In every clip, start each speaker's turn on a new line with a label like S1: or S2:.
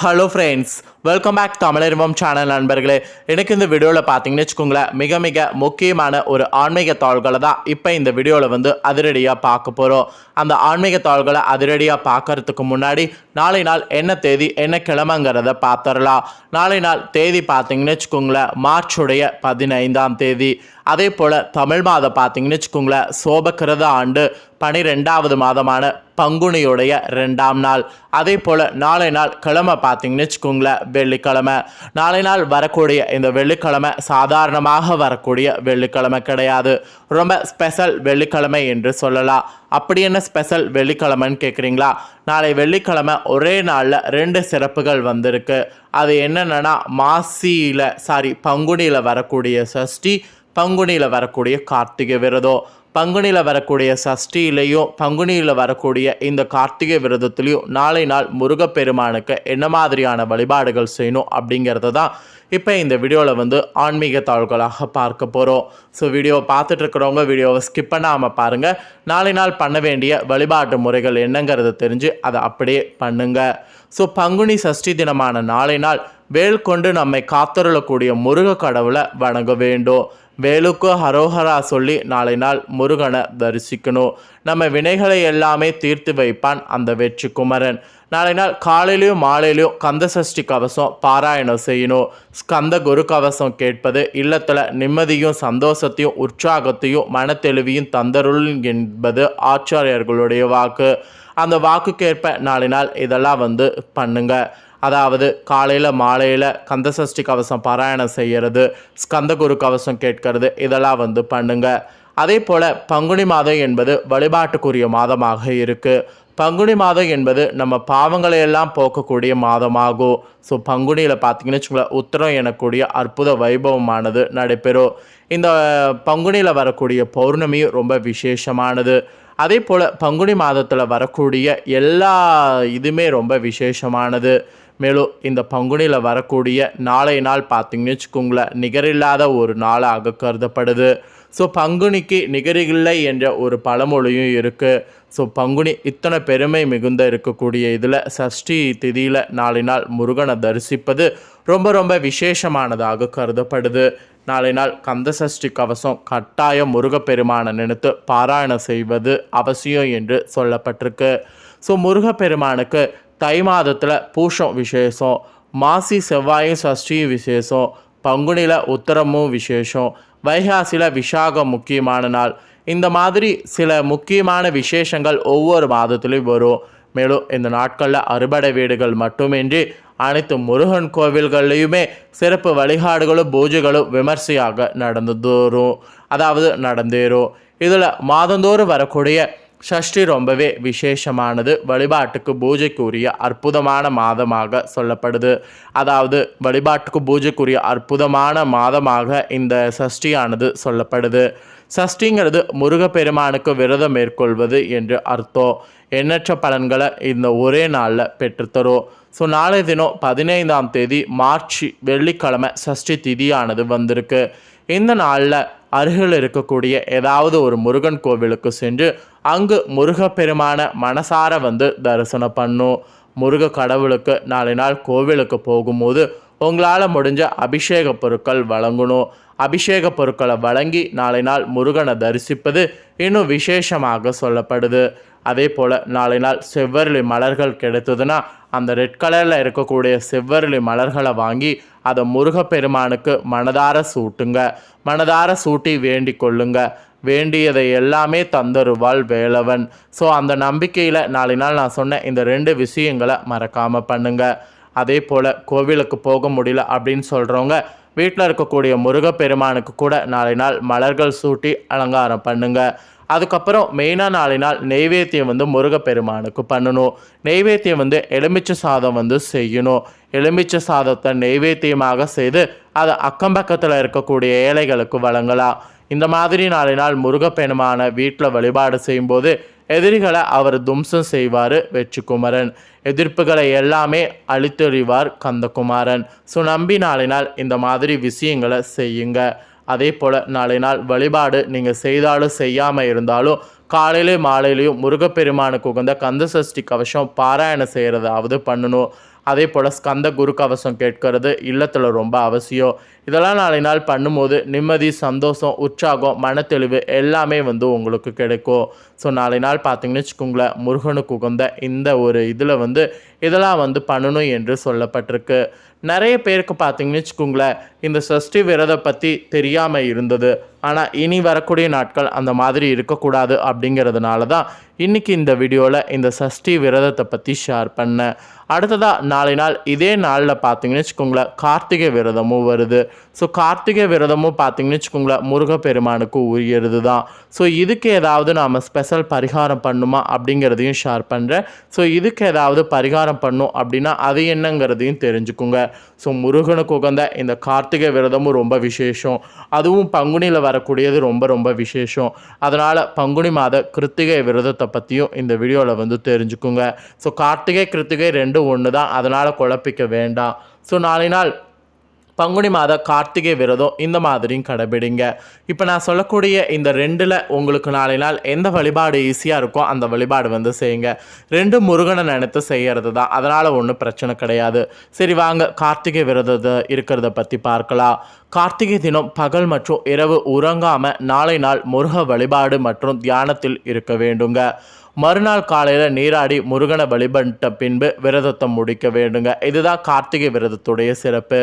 S1: Hello friends welcome back Tamizharivam channel நண்பர்களே. எனக்கு இந்த வீடியோவில் பார்த்தீங்கன்னு வச்சுக்கோங்களேன் மிக மிக முக்கியமான ஒரு ஆன்மீக தாள்களை தான் இப்போ இந்த வீடியோவில் வந்து அதிரடியாக பார்க்க போகிறோம் அந்த ஆன்மீக தாள்களை அதிரடியாக பார்க்கறதுக்கு முன்னாடி நாளை நாள் என்ன தேதி என்ன கிழமைங்கிறத பார்த்துடலாம். நாளை நாள் தேதி பார்த்தீங்கன்னு வச்சுக்கோங்களேன் மார்ச்சுடைய பதினைந்தாம் தேதி. அதே போல் தமிழ் மாதம் பார்த்தீங்கன்னு வச்சுக்கோங்களேன் சோபக்கிரத ஆண்டு பனிரெண்டாவது மாதமான பங்குனியுடைய ரெண்டாம் நாள். அதே போல் நாளை நாள் கிழமை பார்த்தீங்கன்னு வச்சுக்கோங்களேன் வெள்ளிக்கிழமை. நாளை நாள் வரக்கூடிய இந்த வெள்ளிக்கிழமை சாதாரணமாக வரக்கூடிய வெள்ளிக்கிழமை கிடையாது. ரொம்ப ஸ்பெஷல் வெள்ளிக்கிழமை என்று சொல்லலாம். அப்படி என்ன ஸ்பெஷல் வெள்ளிக்கிழமைன்னு கேட்குறீங்களா? நாளை வெள்ளிக்கிழமை ஒரே நாளில் ரெண்டு சிறப்புகள் வந்திருக்கு. அது என்னென்னா மாசியில் சாரி பங்குனியில் வரக்கூடிய சஷ்டி பங்குனியில் வரக்கூடிய கார்த்திகை விரதம் பங்குனியில் வரக்கூடிய சஷ்டியிலையும் பங்குனியில் வரக்கூடிய இந்த கார்த்திகை விரதத்துலேயும் நாளை நாள் முருகப்பெருமானுக்கு என்ன மாதிரியான வழிபாடுகள் செய்யணும் அப்படிங்கிறத தான் இப்போ இந்த வீடியோவில் வந்து ஆன்மீக தாள்களாக பார்க்க போகிறோம் ஸோ வீடியோ பார்த்துட்டு இருக்கிறவங்க வீடியோவை ஸ்கிப் பண்ணாமல் பாருங்கள் நாளை நாள் பண்ண வேண்டிய வழிபாட்டு முறைகள் என்னங்கிறத தெரிஞ்சு அதை அப்படியே பண்ணுங்கள் ஸோ பங்குனி சஷ்டி தினமான நாளை நாள் வேல் கொண்டு நம்மை காத்தருளக்கூடிய முருக கடவுளை வணங்க வேண்டும். வேலுக்கு ஹரோஹரா சொல்லி நாளை நாள் முருகனை தரிசிக்கணும். நம்ம வினைகளை எல்லாமே தீர்த்து வைப்பான் அந்த வெற்றி குமரன் நாளை நாள் காலையிலையும் மாலையிலையும் கந்த சஷ்டி கவசம் பாராயணம் செய்யணும். ஸ்கந்த குரு கவசம் கேட்பது இல்லத்தில் நிம்மதியும் சந்தோஷத்தையும் உற்சாகத்தையும் மனத்தெளிவையும் தந்தருள் என்பது ஆச்சாரியர்களுடைய வாக்கு. அந்த வாக்குக்கேற்ப நாளை நாள் இதெல்லாம் வந்து பண்ணுங்கள் அதாவது காலையில் மாலையில் கந்தசஷ்டி கவசம் பாராயணம் செய்கிறது ஸ்கந்தகுரு கவசம் கேட்கறது இதெல்லாம் வந்து பண்ணுங்க. அதே போல் பங்குனி மாதம் என்பது வழிபாட்டுக்குரிய மாதமாக இருக்குது பங்குனி மாதம் என்பது நம்ம பாவங்களை எல்லாம் போக்கக்கூடிய மாதமாகும். ஸோ பங்குனியில் பார்த்தீங்கன்னு வச்சுக்கோங்களேன் உத்தரம் எனக்கூடிய அற்புத வைபவமானது நடைபெறும். இந்த பங்குனியில் வரக்கூடிய பௌர்ணமியும் ரொம்ப விசேஷமானது. அதே போல் பங்குனி மாதத்தில் வரக்கூடிய எல்லா இதுவுமே ரொம்ப விசேஷமானது. மேலும் இந்த பங்குனியில் வரக்கூடிய நாளை நாள் பார்த்தீங்கன்னு வச்சுக்கோங்களேன் நிகரில்லாத ஒரு நாளாக கருதப்படுது. ஸோ பங்குனிக்கு நிகரில்லை என்ற ஒரு பழமொழியும் இருக்குது ஸோ பங்குனி இத்தனை பெருமை மிகுந்த இருக்கக்கூடிய இதில் சஷ்டி திதியில் நாளை நாள் முருகனை தரிசிப்பது ரொம்ப ரொம்ப விசேஷமானதாக கருதப்படுது. நாளை நாள் கந்த சஷ்டி கவசம் கட்டாயம் முருகப்பெருமானை நினைத்து பாராயணம் செய்வது அவசியம் என்று சொல்லப்பட்டிருக்கு. ஸோ முருகப்பெருமானுக்கு தை மாதத்தில் பூஷம் விசேஷம் மாசி செவ்வாயும் சஷ்டியும் விசேஷம் பங்குனியில் உத்தரமும் விசேஷம் வைகாசியில் விசாகம் முக்கியமான நாள். இந்த மாதிரி சில முக்கியமான விசேஷங்கள் ஒவ்வொரு மாதத்துலேயும் வரும். மேலும் இந்த நாட்களில் அறுபடை வீடுகள் மட்டுமின்றி அனைத்து முருகன் கோவில்கள்லையுமே சிறப்பு வழிபாடுகளும் பூஜைகளும் விமர்சையாக நடந்து தோறும் அதாவது நடந்தேறும். இதில் மாதந்தோறும் வரக்கூடிய சஷ்டி ரொம்பவே விசேஷமானது. வழிபாட்டுக்கு பூஜைக்குரிய அற்புதமான மாதமாக சொல்லப்படுது. அதாவது வழிபாட்டுக்கு பூஜைக்குரிய அற்புதமான மாதமாக இந்த சஷ்டியானது சொல்லப்படுது. சஷ்டிங்கிறது முருகப்பெருமானுக்கு விரதம் மேற்கொள்வது என்று அர்த்தம். எண்ணற்ற பலன்களை இந்த ஒரே நாளில் பெற்றுத்தரும். ஸோ நாளை தினம் பதினைந்தாம் தேதி மார்ச் வெள்ளிக்கிழமை சஷ்டி திதியானது வந்திருக்கு. இந்த நாளில் அருகில் இருக்கக்கூடிய ஏதாவது ஒரு முருகன் கோவிலுக்கு சென்று அங்கு முருகப்பெருமான மனசார வந்து தரிசனம் பண்ணும் முருக கடவுளுக்கு நாளை நாள் கோவிலுக்கு போகும்போது உங்களால் முடிஞ்ச அபிஷேக பொருட்கள் வழங்கணும் அபிஷேக பொருட்களை வழங்கி நாளை நாள் முருகனை தரிசிப்பது இன்னும் விசேஷமாக சொல்லப்படுது. அதே போல் நாளை நாள் செவ்வரளி மலர்கள் கிடைத்ததுன்னா அந்த ரெட் கலரில் இருக்கக்கூடிய செவ்வரளி மலர்களை வாங்கி அதை முருகப்பெருமானுக்கு மனதார சூட்டுங்க. மனதார சூட்டி வேண்டி கொள்ளுங்க. வேண்டியதை எல்லாமே தந்தருவாள் வேலவன். ஸோ அந்த நம்பிக்கையில் நாளை நாள் நான் சொன்ன இந்த ரெண்டு விஷயங்களை மறக்காமல் பண்ணுங்க. அதே போல் கோவிலுக்கு போக முடியல அப்படின்னு சொல்கிறவங்க வீட்டில் இருக்கக்கூடிய முருகப்பெருமானுக்கு கூட நாளை நாள் மலர்கள் சூட்டி அலங்காரம் பண்ணுங்கள் அதுக்கப்புறம் மெயினாக நாளை நாள் நெய்வேத்தியம் வந்து முருகப்பெருமானுக்கு பண்ணணும். நெய்வேத்தியம் வந்து எலுமிச்சை சாதம் வந்து செய்யணும். எலுமிச்சை சாதத்தை நெய்வேத்தியமாக செய்து அதை அக்கம் பக்கத்தில் இருக்கக்கூடிய ஏழைகளுக்கு வழங்கலாம். இந்த மாதிரி நாளை நாள் முருகப்பெருமான வீட்டில் வழிபாடு செய்யும்போது எதிரிகளை அவர் தும்சம் செய்வார் வெற்றிக்குமரன். எதிர்ப்புகளை எல்லாமே அழித்தெறிவார் கந்தகுமாரன். ஸோ நம்பி நாளை நாள் இந்த மாதிரி விஷயங்களை செய்யுங்க. அதே போல் நாளை நாள் வழிபாடு நீங்கள் செய்தாலும் செய்யாமல் இருந்தாலும் காலையிலேயும் மாலையிலையும் முருகப்பெருமானுக்கு உகந்த கந்த சஷ்டி கவசம் பாராயணம் செய்கிறதாவது பண்ணணும். அதே போல் ஸ்கந்த குரு கவசம் கேட்கறது இல்லத்தில் ரொம்ப அவசியம். இதெல்லாம் நாளை நாள் பண்ணும்போது நிம்மதி சந்தோஷம் உற்சாகம் மனத்தெளிவு எல்லாமே வந்து உங்களுக்கு கிடைக்கும். ஸோ நாளை நாள் பார்த்தீங்கன்னு வச்சுக்கோங்களேன் முருகனுக்கு உகந்த இந்த ஒரு இதில் வந்து இதெல்லாம் வந்து பண்ணணும் என்று சொல்லப்பட்டிருக்கு. நிறைய பேருக்கு பார்த்தீங்கன்னு வச்சுக்கோங்களேன் இந்த சஷ்டி விரதம் பற்றி தெரியாமல் இருந்தது. ஆனால் இனி வரக்கூடிய நாட்கள் அந்த மாதிரி இருக்கக்கூடாது அப்படிங்கிறதுனால தான் இன்றைக்கி இந்த வீடியோவில் இந்த சஷ்டி விரதத்தை பற்றி ஷேர் பண்ணேன். அடுத்ததாக நாளை நாள் இதே நாளில் பார்த்தீங்கன்னு வச்சுக்கோங்களேன் கார்த்திகை விரதமும் வருது. ஸோ கார்த்திகை விரதமும் பார்த்தீங்கன்னு வச்சுக்கோங்களேன் முருகப்பெருமானுக்கு உரியது தான் ஸோ இதுக்கு ஏதாவது நாம் ஸ்பெஷல் பரிகாரம் பண்ணுமா அப்படிங்கிறதையும் ஷேர் பண்ணுறேன் ஸோ இதுக்கு ஏதாவது பரிகாரம் பண்ணும் அப்படின்னா அது என்னங்கிறதையும் தெரிஞ்சுக்குங்க. ஸோ முருகனுக்கு உகந்த இந்த கார்த்திகை விரதமும் ரொம்ப விசேஷம். அதுவும் பங்குனியில் வர வரக்கூடியது ரொம்ப ரொம்ப விசேஷம். அதனால் பங்குனி மாத கிருத்திகை விரதத்தை பற்றியும் இந்த வீடியோவில் வந்து தெரிஞ்சுக்குங்க. ஸோ கார்த்திகை கிருத்திகை ரெண்டும் ஒன்று தான் அதனால் குழப்பிக்க வேண்டாம். ஸோ நாளை நாள் பங்குனி மாத கார்த்திகை விரதம் இந்த மாதிரியும் கடைபிடிங்க. இப்போ நான் சொல்லக்கூடிய இந்த ரெண்டில் உங்களுக்கு நாளை நாள் எந்த வழிபாடு ஈஸியாக இருக்கோ அந்த வழிபாடு வந்து செய்யுங்க. ரெண்டு முருகனை நினைத்து செய்கிறது தான் அதனால் ஒன்றும் பிரச்சனை கிடையாது. சரி வாங்க. கார்த்திகை விரதத்தை இருக்கிறத பற்றி பார்க்கலாம். கார்த்திகை தினம் பகல் மற்றும் இரவு உறங்காமல் நாளை நாள் முருக வழிபாடு மற்றும் தியானத்தில் இருக்க வேண்டுங்க. மறுநாள் காலையில் நீராடி முருகனை வழிபட்ட பின்பு விரதத்தை முடிக்க வேண்டுங்க. இதுதான் கார்த்திகை விரதத்துடைய சிறப்பு.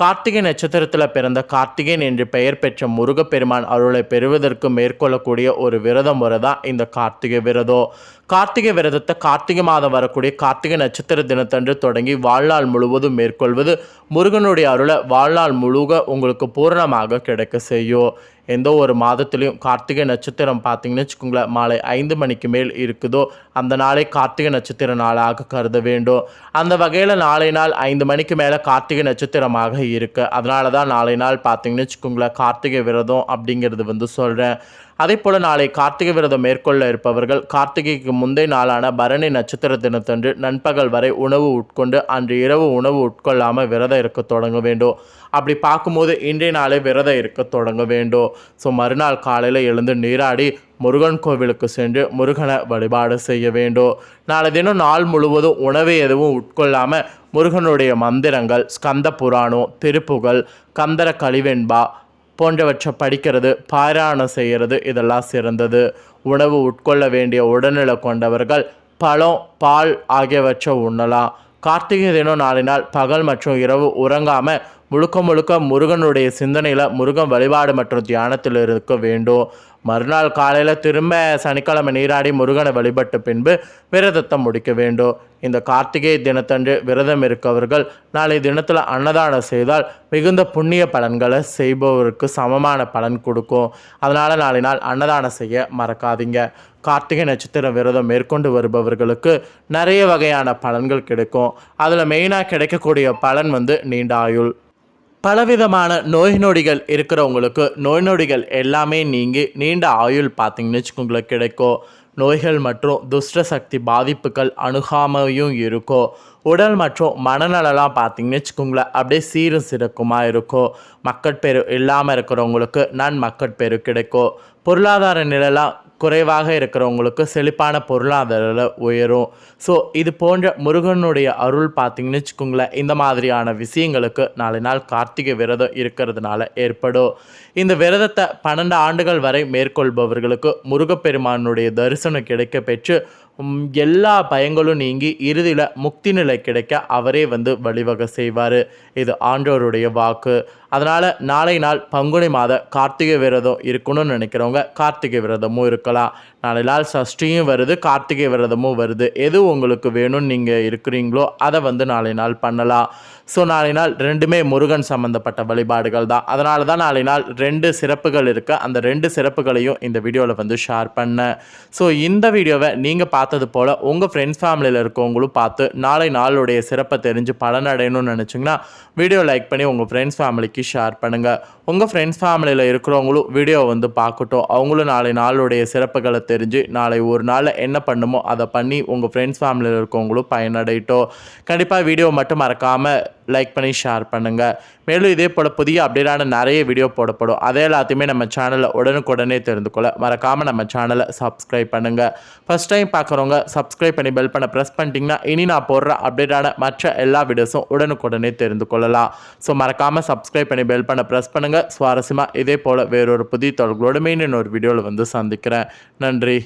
S1: கார்த்திகை நட்சத்திரத்தில் பிறந்த கார்த்திகேயன் என்று பெயர் பெற்ற முருகப்பெருமான் அருளை பெறுவதற்கு மேற்கொள்ளக்கூடிய ஒரு விரத முறை தான் இந்த கார்த்திகை விரதம். கார்த்திகை விரதத்தை கார்த்திகை மாதம் வரக்கூடிய கார்த்திகை நட்சத்திர தினத்தன்று தொடங்கி வாழ்நாள் முழுவதும் மேற்கொள்வது முருகனுடைய அருளை வாழ்நாள் முழுக உங்களுக்கு பூரணமாக கிடைக்க செய்யும். எந்த ஒரு மாதத்துலேயும் கார்த்திகை நட்சத்திரம் பார்த்தீங்கன்னு வச்சுக்கோங்களேன் மாலை ஐந்து மணிக்கு மேல் இருக்குதோ அந்த நாளை கார்த்திகை நட்சத்திர நாளாக கருத வேண்டும். அந்த வகையில் நாளை நாள் ஐந்து மணிக்கு மேலே கார்த்திகை நட்சத்திரமாக இருக்குது அதனால தான் நாளை நாள் பார்த்தீங்கன்னு வச்சுக்கோங்களேன் கார்த்திகை விரதம் அப்படிங்கிறது வந்து சொல்கிறேன் அதே போல் நாளை கார்த்திகை விரதம் மேற்கொள்ள இருப்பவர்கள் கார்த்திகைக்கு முந்தைய நாளான பரணி நட்சத்திர தினத்தன்று நண்பகல் வரை உணவு உட்கொண்டு அன்று இரவு உணவு உட்கொள்ளாமல் விரதம் இருக்க தொடங்க வேண்டும். அப்படி பார்க்கும்போது இன்றைய நாளே விரதம் இருக்க தொடங்க வேண்டும். ஸோ மறுநாள் காலையில் எழுந்து நீராடி முருகன் கோவிலுக்கு சென்று முருகனை வழிபாடு செய்ய வேண்டும். நாளை தினம் நாள் முழுவதும் உணவு எதுவும் உட்கொள்ளாமல் முருகனுடைய மந்திரங்கள் ஸ்கந்த புராணம் திருப்புகள் கந்தர கழிவெண்பா போன்றவற்றை படிக்கிறது பாராயணம் செய்கிறது இதெல்லாம் சிறந்தது. உணவு உட்கொள்ள வேண்டிய உடல்நிலை கொண்டவர்கள் பழம் பால் ஆகியவற்றை உண்ணலாம். கார்த்திகை தினம் நாளினால் பகல் மற்றும் இரவு உறங்காமல் முழுக்க முழுக்க முருகனுடைய சிந்தனையில் முருகன் வழிபாடு மற்றும் தியானத்தில் இருக்க வேண்டும். மறுநாள் காலையில் திரும்ப சனிக்கிழமை நீராடி முருகனை வழிபட்ட பின்பு விரதத்தை முடிக்க வேண்டும். இந்த கார்த்திகை தினத்தன்று விரதம் இருக்கவர்கள் நாளை தினத்தில் அன்னதானம் செய்தால் மிகுந்த புண்ணிய பலன்களை செய்பவருக்கு சமமான பலன் கொடுக்கும். அதனால் நாளை நாள் அன்னதானம் செய்ய மறக்காதீங்க. கார்த்திகை நட்சத்திர விரதம் மேற்கொண்டு வருபவர்களுக்கு நிறைய வகையான பலன்கள் கிடைக்கும். அதில் மெயினாக கிடைக்கக்கூடிய பலன் வந்து நீண்ட ஆயுள் பலவிதமான நோய் நொடிகள் இருக்கிறவங்களுக்கு நோய் நொடிகள் எல்லாமே நீங்கி நீண்ட ஆயுள் பார்த்தீங்கன்னு வச்சுக்கோங்களேன் கிடைக்கும் நோய்கள் மற்றும் துஷ்ட சக்தி பாதிப்புகள் அணுகாமையும் இருக்கும் உடல் மற்றும் மனநலலாம் பார்த்தீங்கன்னு வச்சுக்கோங்களேன் அப்படியே சீரும் சிறக்குமாக இருக்கும் மக்கட்பேறு இல்லாமல் இருக்கிறவங்களுக்கு நன் மக்கட்பேறு கிடைக்கும் பொருளாதார நிலைலாம் குறைவாக இருக்கிறவங்களுக்கு செழிப்பான பொருளாதார உயரும். ஸோ இது போன்ற முருகனுடைய அருள் பார்த்திங்கன்னு வச்சுக்கோங்களேன் இந்த மாதிரியான விஷயங்களுக்கு நாளை நாள் கார்த்திகை விரதம் இருக்கிறதுனால ஏற்படும். இந்த விரதத்தை பன்னெண்டு ஆண்டுகள் வரை மேற்கொள்பவர்களுக்கு முருகப்பெருமானுடைய தரிசனம் கிடைக்க பெற்று எல்லா பயங்களும் நீங்கி இறுதியில் முக்தி நிலை கிடைக்க அவரே வந்து வழிவகை செய்வார். இது ஆண்டோருடைய வாக்கு. அதனால் நாளை நாள் பங்குனி மாத கார்த்திகை விரதம் இருக்கணும்னு நினைக்கிறவங்க கார்த்திகை விரதமும் இருக்கலாம். நாளை நாள் சஷ்டியும் வருது கார்த்திகை விரதமும் வருது. எது உங்களுக்கு வேணும்னு நீங்கள் இருக்கிறீங்களோ அதை வந்து நாளை நாள் பண்ணலாம். ஸோ நாளை நாள் ரெண்டுமே முருகன் சம்மந்தப்பட்ட வழிபாடுகள் தான். அதனால தான் நாளை நாள் ரெண்டு சிறப்புகள் இருக்குது அந்த ரெண்டு சிறப்புகளையும் இந்த வீடியோவில் வந்து ஷேர் பண்ணேன். ஸோ இந்த வீடியோவை நீங்கள் பார்த்தது போல் உங்கள் ஃப்ரெண்ட்ஸ் ஃபேமிலியில் இருக்கவங்களும் பார்த்து நாளை நாளுடைய சிறப்பை தெரிஞ்சு பலனடையணும்னு நினச்சிங்கன்னா வீடியோ லைக் பண்ணி உங்கள் ஃப்ரெண்ட்ஸ் ஃபேமிலிக்கு ஷேர் பண்ணுங்கள் உங்கள் ஃப்ரெண்ட்ஸ் ஃபேமிலியில் இருக்கிறவங்களும் வீடியோ வந்து பார்க்கட்டும். அவங்களும் நாளை நாளுடைய சிறப்புகளை தெரிஞ்சு நாளை ஒரு நாளில் என்ன பண்ணுமோ அதை பண்ணி உங்கள் ஃப்ரெண்ட்ஸ் ஃபேமிலியில் இருக்கவங்களும் பயனடையட்டும். கண்டிப்பாக வீடியோ மட்டும் மறக்காமல் லைக் பண்ணி ஷேர் பண்ணுங்கள் மேலும் இதே போல் புதிய அப்டேட்டான நிறைய வீடியோ போடப்படும். அதே எல்லாத்தையுமே நம்ம சேனலில் உடனுக்குடனே தெரிந்து கொள்ள மறக்காமல் நம்ம சேனலை சப்ஸ்கிரைப் பண்ணுங்கள் ஃபஸ்ட் டைம் பார்க்குறவங்க சப்ஸ்கிரைப் பண்ணி பெல் பண்ண ப்ரெஸ் பண்ணிட்டீங்கன்னா இனி நான் போடுற அப்டேட்டான மற்ற எல்லா வீடியோஸும் உடனுக்குடனே தெரிந்து கொள்ளலாம். ஸோ மறக்காமல் சப்ஸ்கிரைப் பண்ணி பெல் பண்ண ப்ரெஸ் பண்ணுங்கள் சுவாரஸ்யமாக இதே போல் வேறொரு புதிய தொடர்களோடு மீண்டும் ஒரு வீடியோவில் வந்து சந்திக்கிறேன். நன்றி.